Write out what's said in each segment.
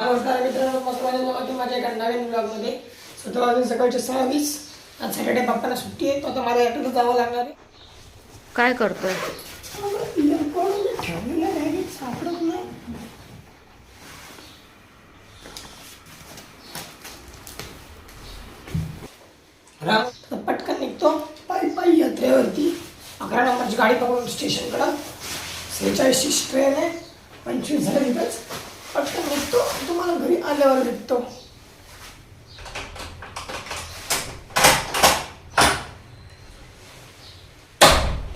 नमस्कार मित्रांनो मस्त माझ्या की माझ्या एका नवीन ब्लॉगमध्ये स्वतः वाजून सकाळचे सहा वीस आज सॅटर्डे पप्पांना सुट्टी आहे तो आता मला एकटं जावं लागणार आहे. काय करतोय? earphone ठेवलेलं आहे, सापडत नाही राम तर पटकन निघतो. पायी पायी यात्रेवरती. अकरा नंबरची गाडी पकडून स्टेशनकडं सेहेचाळीसची ट्रेन आहे. पंचवीस झालं तिथंच पटकन निघतो तुम्हाला घरी आल्यावर भेटतो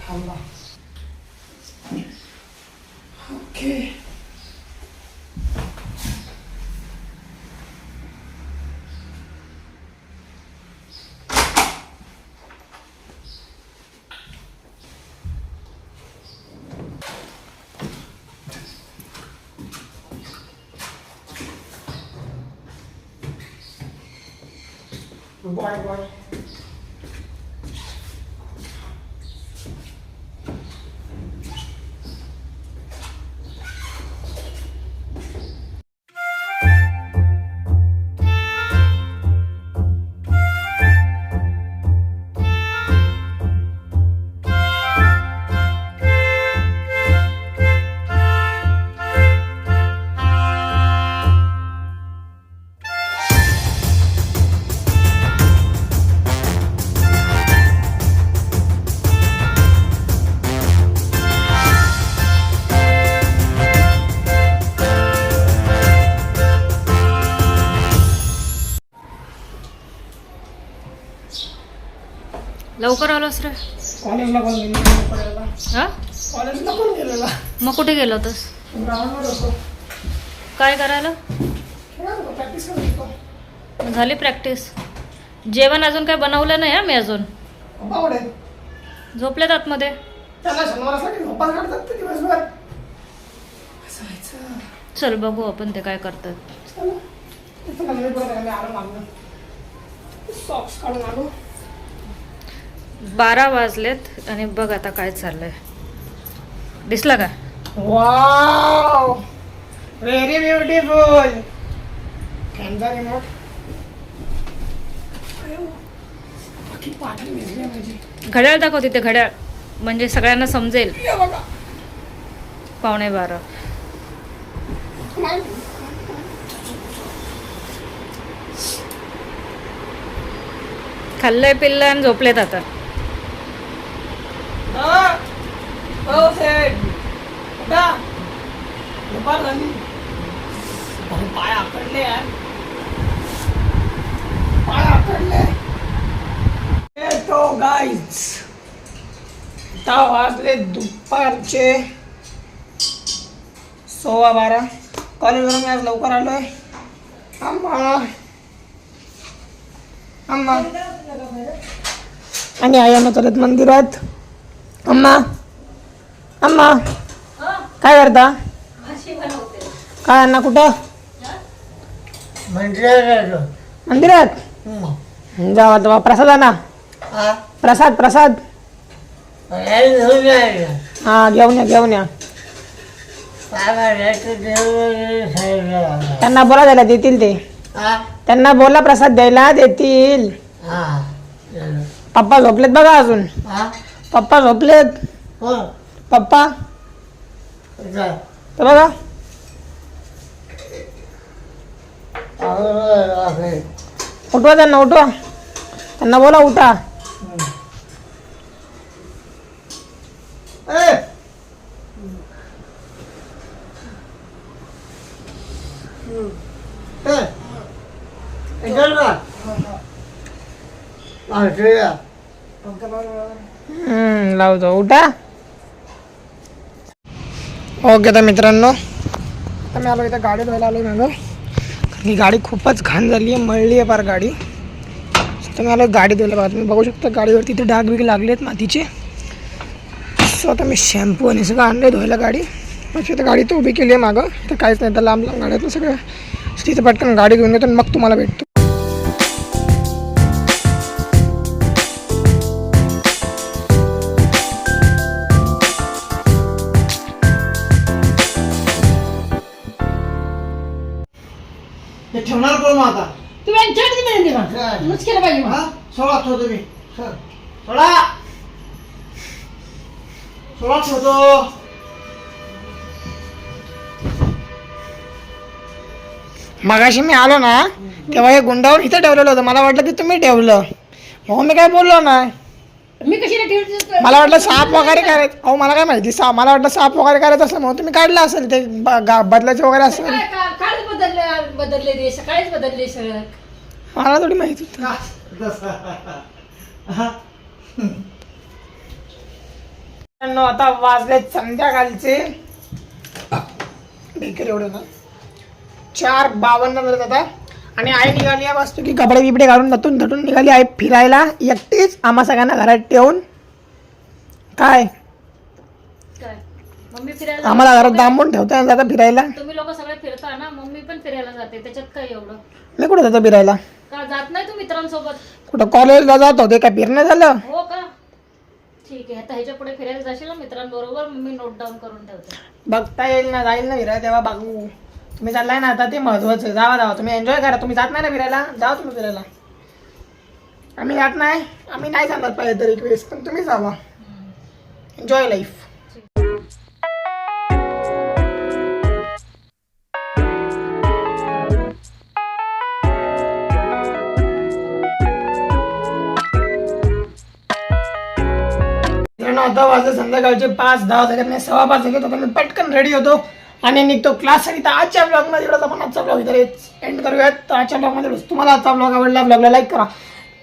थांबा. ओके बॉय बॉय लवकर आलोस रे. कॉलेजला कोण गेलेला पडायला हा कॉलेजला कोण गेलेला? मग कुठे गेलो होतस? ग्राउंडवर होतो. काय करायला? प्रॅक्टिस झाली प्रॅक्टिस जेवण अजून काय बनवलं नाही हा मी अजून? झोपलेत आतमध्ये. चल बघू आपण ते काय करतात. सॉक्स काढून आलो बारा वाजलेत आणि बघ आता काय चाललंय. दिसला का? वाव व्हेरी ब्युटिफुल फॅनचा रिमोट घड्याळ दाखव तिथे घड्याळ. म्हणजे सगळ्यांना समजेल. पावणे बारा. खाल्लंय पिल्लंय आणि झोपलेत आता हा. हो सेठ उठा. दुपार झाली. पाय आकडले यार. पाय आकडले ए तो गाईज आता वाजले दुपारचे. सोळा बारा. कॉलेजवरून मी आज लवकर आलोय. अम्मा आम्हा आणि आयांना चालत मंदिरात. अम्मा अम्मा काय करता? काय अण्णा कुठं? मंदिरात जावा तेव्हा प्रसाद आणा. प्रसाद प्रसाद. हा घेऊन या घेऊन या. त्यांना बोला द्यायला देतील ते. त्यांना बोला प्रसाद द्यायला देतील. पप्पा झोपलेत बघा अजून. पप्पा झोपलेत. पप्पा तर बघा उठवा त्यांना उठवा त्यांना बोला उठा हम्म, लावतो उठा ओके तर मित्रांनो आता मी आलो इथं गाडी धुवायला आलो मागं. कारण की गाडी खूपच घाण झाली आहे मळली आहे फार गाडी. तर मी आलो गाडी धुवायला. बघा तुम्ही बघू शकता गाडीवरती इथे डाग बिग लागले आहेत मातीचे. सो आता मी शॅम्पू आणि सगळं आणलं धुवायला गाडी. माझी आता गाडी तर उभी केली आहे मागं. तर काहीच नाही तर लांब लांब गाड्यात सगळं तिथे पटकन गाडी घेऊन येतो मग तुम्हाला भेटतो. हे ठेवणार कोण मग आता? तुम्ही यांच्याकडे मिळेल दे काय? मग तूच केलं पाहिजे मग. हा? सोळा ठेवतो मी सर सोळा. सोळा ठेवतो मगाशी मी आलो ना तेव्हा हे गुंडावर इथं ठेवलेलं होतं. मला वाटलं की तुम्ही ठेवलं. हो मी काय बोललो नाही मी कशी ठेवते मला वाटलं साप वगैरे करायचं अहो मला काय माहिती साप मला वाटलं साप वगैरे करायचं असलं म्हणून तुम्ही काढलं असेल ते ब- गा- बदलायचं वगैरे असेल. काय बदलले ते सकाळीच बदलले सगळं मला थोडी माहिती होतं. आता वाजले संध्याकाळचे. बेकर एवढं ना. चार बावन्न मिळत आता आणि आई निघाली आहे मस्त की कपडे बिपडे घालून नतून थटून निघाली. आहे फिरायला एकटीच आम्हा सगळ्यांना घरात ठेवून. काय? मम्मी फिरायला आम्हाला घरात दांबून ठेवता येईल आता फिरायला. तुम्ही लोक सगळे फिरता ना मम्मी पण फिरायला जाते. त्याच्यात काय एवढं? मी कुठं जातो फिरायला? का जात नाही तू मित्रांसोबत? कुठं कॉलेजला जात होते काय फिरणं झालं? हो का? ठीक आहे आता ह्याच्या पुढे फिरायला जाशील ना मित्रांबरोबर मम्मी नोट डाऊन करून ठेवते. बघता येईल ना जाईल ना फिरायला तेव्हा बघू. तुम्ही चाललाय ना आता ते महत्वाचं आहे. जावा जावा. तुम्ही एन्जॉय करा. तुम्ही जात नाही ना फिरायला? जावा तुम्ही फिरायला. आम्ही जात नाही. आम्ही नाही सांगत पाहिजे तरी रिक्वेस्ट पण तुम्ही जावा. एन्जॉय लाईफ आता वाजले संध्याकाळचे पाच दहा झाले म्हणजे सव्वा पाच झाले तर मी पटकन रेडी होतो. आणि निघतो क्लाससाठी तर आजच्या ब्लॉगमध्ये एवढाच. आपण आजचा ब्लॉग इथे एंड करूयात. तर आजच्या ब्लॉगमध्ये एवढंच. तुम्हाला आजचा ब्लॉग आवडला ब्लॉगला लाईक करा.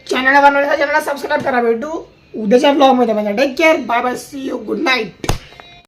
चॅनलला बनवण्याचा चॅनलला सबस्क्राईब करा. भेटू उद्याच्या ब्लॉगमध्ये माझ्या take care bye bye see you good night